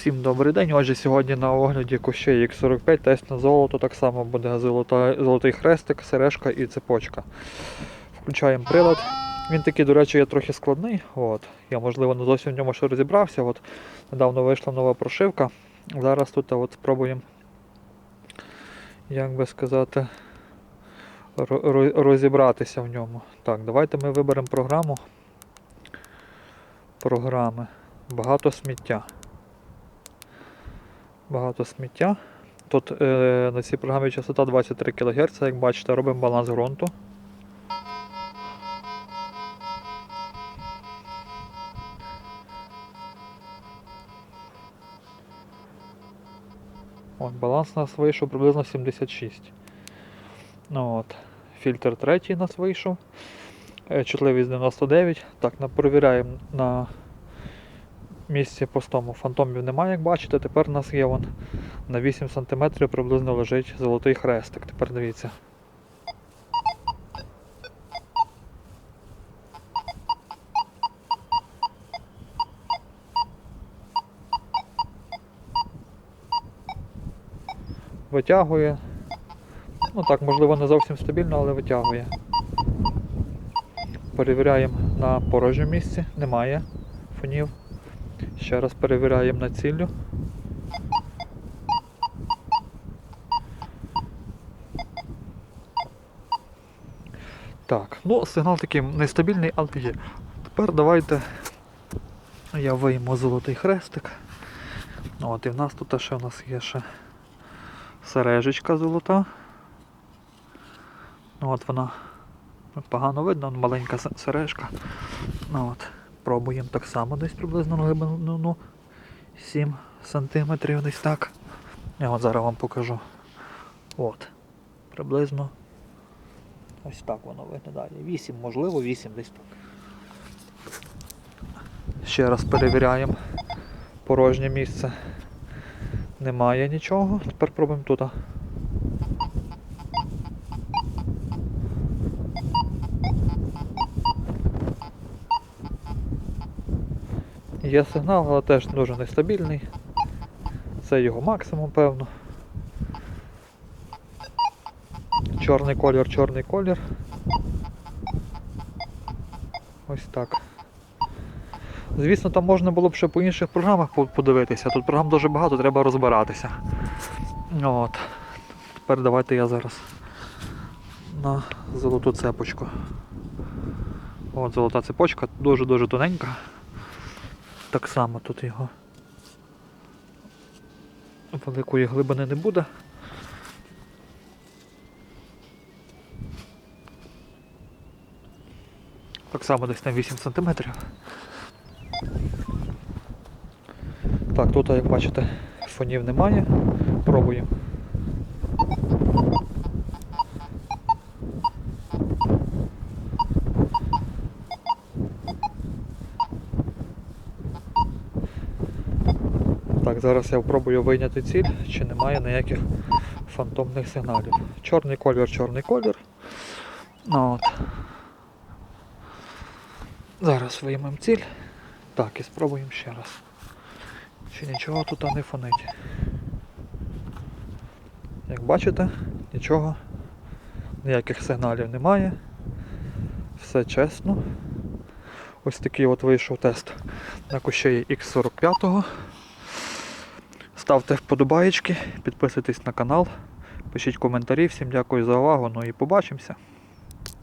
Всім добрий день. Отже, сьогодні на огляді кущей X45 тест на золото. Так само буде золота, золотий хрестик, сережка і цепочка. Включаємо прилад. Він такий, до речі, є трохи складний. От. Я, можливо, не зовсім в ньому ще розібрався. От. Недавно вийшла нова прошивка. Зараз тут от спробуємо, як би сказати, ро- ро- розібратися в ньому. Так, давайте ми виберемо програму. Програми. Багато сміття багато сміття. Тут е, на цій програмі частота 23 кГц, як бачите, робимо баланс ґрунту. От, баланс у нас вийшов приблизно 76. Ну, от. Фільтр третій у нас вийшов. Е, Чутливість 99. Так, перевіряємо на місці пустому. Фантомів немає, як бачите. Тепер у нас є вон на 8 см приблизно лежить золотий хрестик. Тепер дивіться. Витягує. Ну так, можливо, не зовсім стабільно, але витягує. Перевіряємо на порожньому місці. Немає фонів. Ще раз перевіряємо на ціллю. Так, ну сигнал такий нестабільний, але є. Тепер давайте я вийму золотий хрестик. От, і в нас тут ще у нас є ще сережечка золота. От вона погано видно, маленька сережка. От. Пробуємо так само десь приблизно на глибину ну, 7 сантиметрів десь так. Я от зараз вам покажу. От. Приблизно ось так воно виглядає. 8, можливо, 8 десь так. Ще раз перевіряємо порожнє місце. Немає нічого. Тепер пробуємо тут. Є сигнал, але теж дуже нестабільний. Це його максимум, певно. Чорний колір, чорний колір. Ось так. Звісно, там можна було б ще по інших програмах подивитися. Тут програм дуже багато, треба розбиратися. От. Тепер давайте я зараз на золоту цепочку. От золота цепочка, дуже-дуже тоненька. Так само тут його великої глибини не буде. Так само десь на 8 см. Так, тут, як бачите, фонів немає. Пробуємо. Так, зараз я спробую вийняти ціль, чи немає ніяких фантомних сигналів. Чорний колір, чорний колір. Ну, от. Зараз виймемо ціль. Так, і спробуємо ще раз. Чи нічого тут не фонить. Як бачите, нічого, ніяких сигналів немає. Все чесно. Ось такий от вийшов тест на кущеї X45. Ставте вподобаєчки, підписуйтесь на канал, пишіть коментарі. Всім дякую за увагу. Ну і побачимося.